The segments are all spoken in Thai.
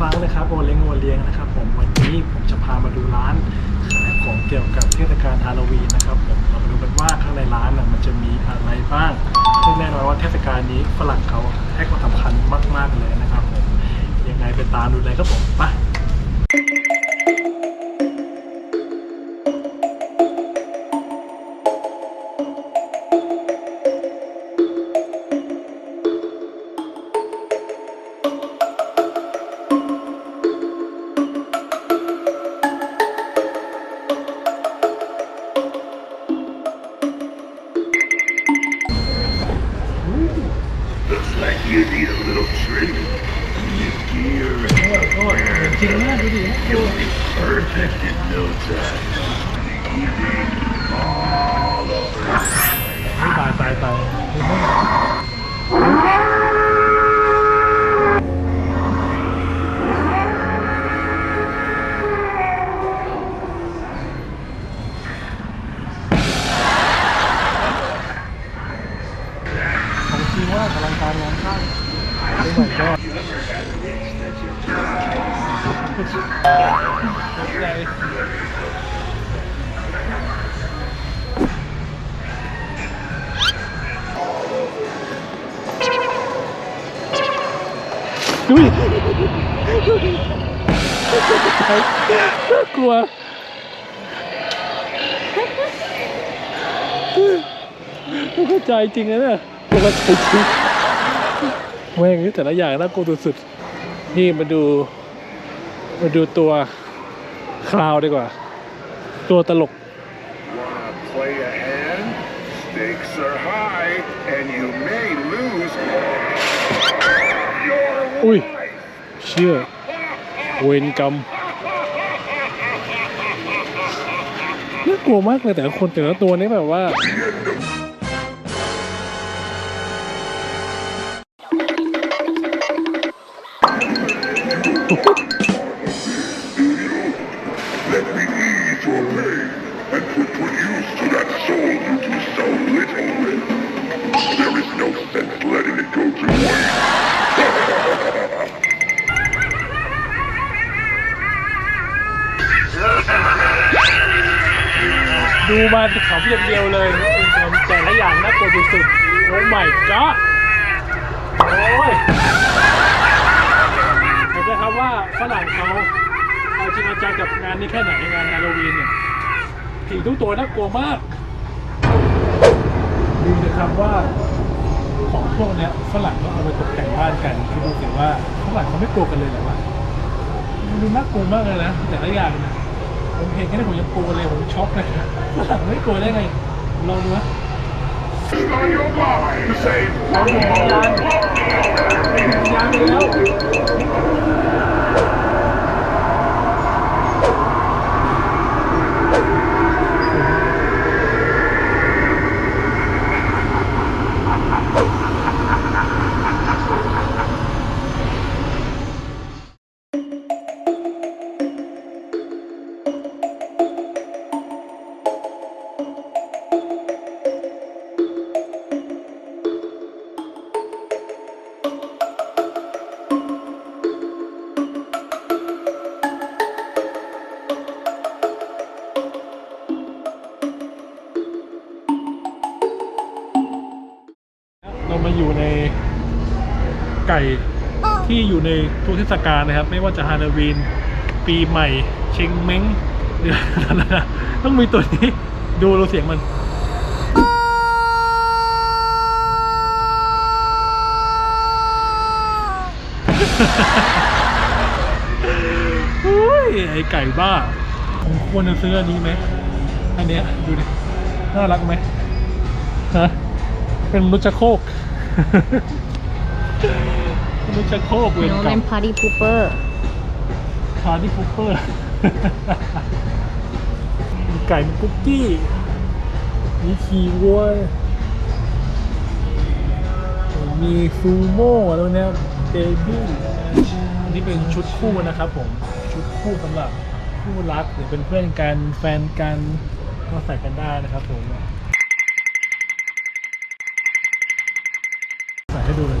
ครั้งนะครับโอเล้งโอเลียงนะครับผมวันนี้ผมจะพามาดูร้านขายของเกี่ยวกับเทศกาลฮาโลวีนนะครับผมเรามาดูกันว่าข้างในร้านน่ะมันจะมีอะไรบ้างซึ่งแน่นอนว่าเทศกาลนี้ฝรั่งเขาให้ความสำคัญมาก ๆ เลยนะครับผมยังไงไปตามดูเลยครับผมไป ไปไปไปดู Perfect in no time. ตายตายตายของจริงว่ากำลังการร้องไห้ไม่เหมือนก็ ดุยน่ากลัวไม่เข้าใจจริงนะเนี่ยไม่เข้าใจจริงแม่งนี่แต่ละอย่างน่ากลัวสุดๆนี่มาดู มาดูตัวคลาวดีกว่า ตัวตลก Wanna play a hand? Stakes are high, and you may lose your อุ้ย life. เชื่อ เวรกรรมน่ากลัวมากเลยแต่ละคนแต่ละตัวนี้แบบว่า มาขำอย่างเดียวเลยแต่ละอย่างน่ากลัวสุดๆโอ้ my god โอ้ยเห็นไหมครับว่าฝรั่งเขาเอาจริงเอาจังกับงานนี้แค่ไหนงานฮาโลวีนเนี่ยผีทุกตัวน่ากลัวมากดูนะครับว่าของพวกนี้ฝรั่งเขาเอาไปตกแต่งบ้านกันคือดูสิว่าฝรั่งเขาไม่กลัวกันเลยหรอวะดูน่ากลัวมากเลยนะแต่ละอย่างนะ ผมเห็นแค่นี้ผมยังกลัวเลยผมช็อกเลยฝรั่งไม่กลัวได้ไงลองดูนะ On your mind, say เอาเห็นวิญญาณเห็นวิญญาณไปแล้ว ไก่ที่อยู่ในทุกเทศกาลนะครับ ไม่ว่าจะฮาโลวีน ปีใหม่ เชงเม้งหรือะไรนะต้องมีตัวนี้ดูเราเสียงมันอุ้ยไอไก่บ้าผมควรจะซื้ออันนี้ไหมอันเนี้ยดูดิน่ารักไหมฮะเป็นมนุษย์ชักโคก มนุชักโครกเวรนูกรรเป็มนพาร์ตี้พูเปอร์คาร์ดี้ฟูเปอร์ มีไก่มีคุกกี้ มีขี่วัวมีซูโม่แล้วเนี่ยเบบี้อันนี้เป็นชุดคู่นะครับผม ชุดคู่สำหรับคู่รักหรือเป็นเพื่อนกันแฟนกันก็ใส่กันได้นะครับผม ใส่ให้ดูเลย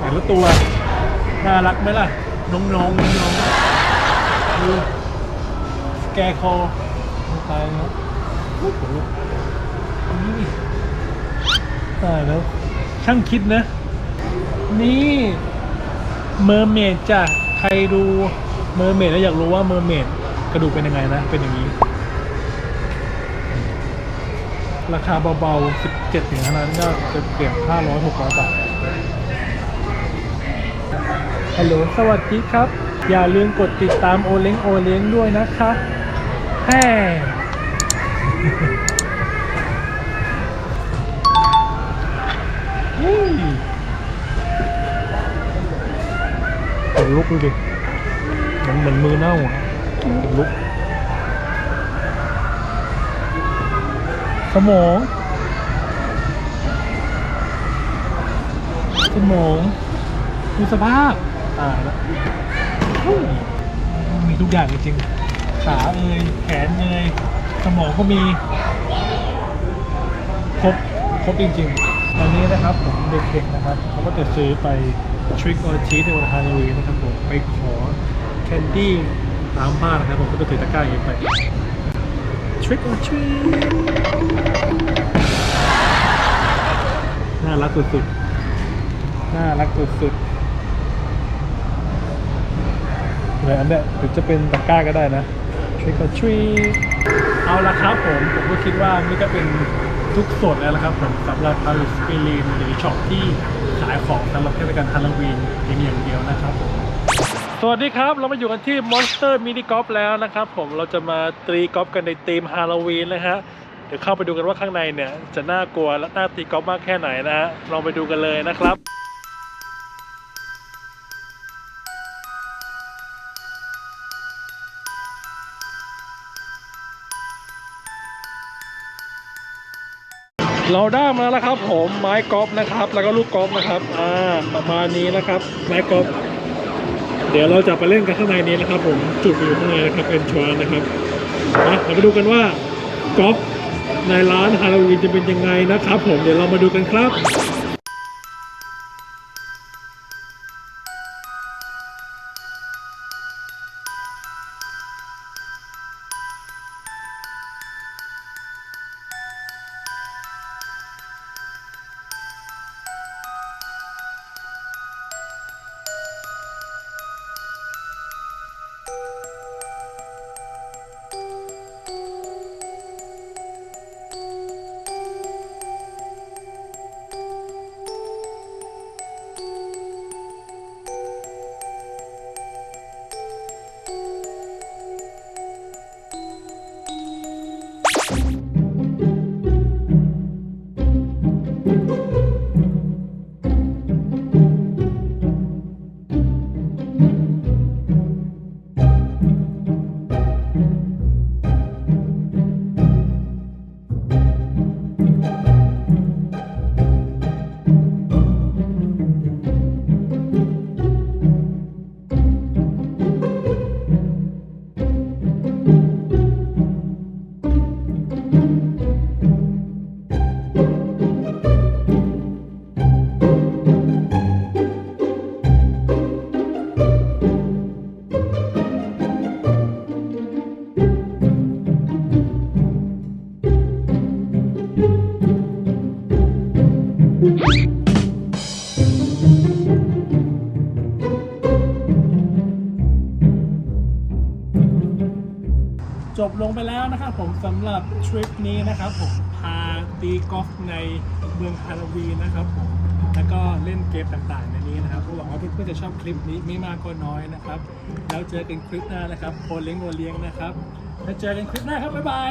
แต่ละตัว น่ารักไหมล่ะ น้องๆน้องๆดูแกคอตายแล้วตายแล้ว ช่างคิดนะ นี่เมอร์เมดจ้ะใครดูเมอร์เมดแล้วอยากรู้ว่าเมอร์เมดกระดูกเป็นยังไงนะ เป็นอย่างนี้ ราคาเบาๆ 17ถึงขนาดก็จะเกือบ500 600 บาท ฮัลโหลสวัสดีครับ อย่าลืมกดติดตามโอเล้งโอเล้งด้วยนะคะแฮ้ยขนลุกดูดิมันเหมือนมือเน่าขนลุก สมอง สมองดูสภาพ ตายแล้วมีทุกอย่างจริงๆขาเอ่ยแขนเอ่ยสมองก็มี ครบ ครบจริงๆ ตอนนี้นะครับผมเด็กๆนะครับเขาก็จะซื้อไป Trick or Treat ในวันฮาโลวีนนะครับผมไปขอแคนดี้ตามบ้านนะครับผมก็จะถือตะกร้าอย่างนี้ไป Trick or Treat น่ารักสุดๆ น่ารักสุดๆ เลยอันเนี้ยหรือจะเป็นตะกร้าก็ได้นะ Trick or Treat เอาละครับผมผมก็คิดว่านี่ก็เป็นทุกสดแล้วละครับผมสำหรับ Paris s p i r i n หรือช็อปที่ขายของสำหรับเทศกาลฮาโลวีนเพียงอย่างเดียวนะครับผมสวัสดีครับเรามาอยู่กันที่ Monster Mini Golf แล้วนะครับผมเราจะมาตีกอล์ฟกันในธีมฮาโลวีนนะฮะเดี๋ยวเข้าไปดูกันว่าข้างในเนี่ยจะน่ากลัวและน่าตีกอล์ฟมากแค่ไหนนะฮะลองไปดูกันเลยนะครับ เราได้มาแล้วครับผมไม้กอล์ฟนะครับ แล้วก็ลูกกอล์ฟนะครับอ่าประมาณนี้นะครับ ไม้กอล์ฟเดี๋ยวเราจะไปเล่นกันข้างในนี้นะครับ ผมจุดอยู่ข้างในนะครับเอ็นชวนนะครับมาเราไปดูกันว่ากอล์ฟในร้านฮาโลวีนจะเป็นยังไงนะครับ ผมเดี๋ยวเรามาดูกันครับ นะครับผมสำหรับทริปนี้นะครับผมพาตีกอล์ฟในเมืองฮาลาวีนะครับผมแล้วก็เล่นเกมต่างๆในนี้นะครับหวังว่าเพื่อนๆจะชอบคลิปนี้ไม่มากก็น้อยนะครับ แล้วเจอกันคลิปหน้านะครับโอเลี้ยงโอเลี้ยงนะครับแล้วเจอกันคลิปหน้าครับบ๊ายบาย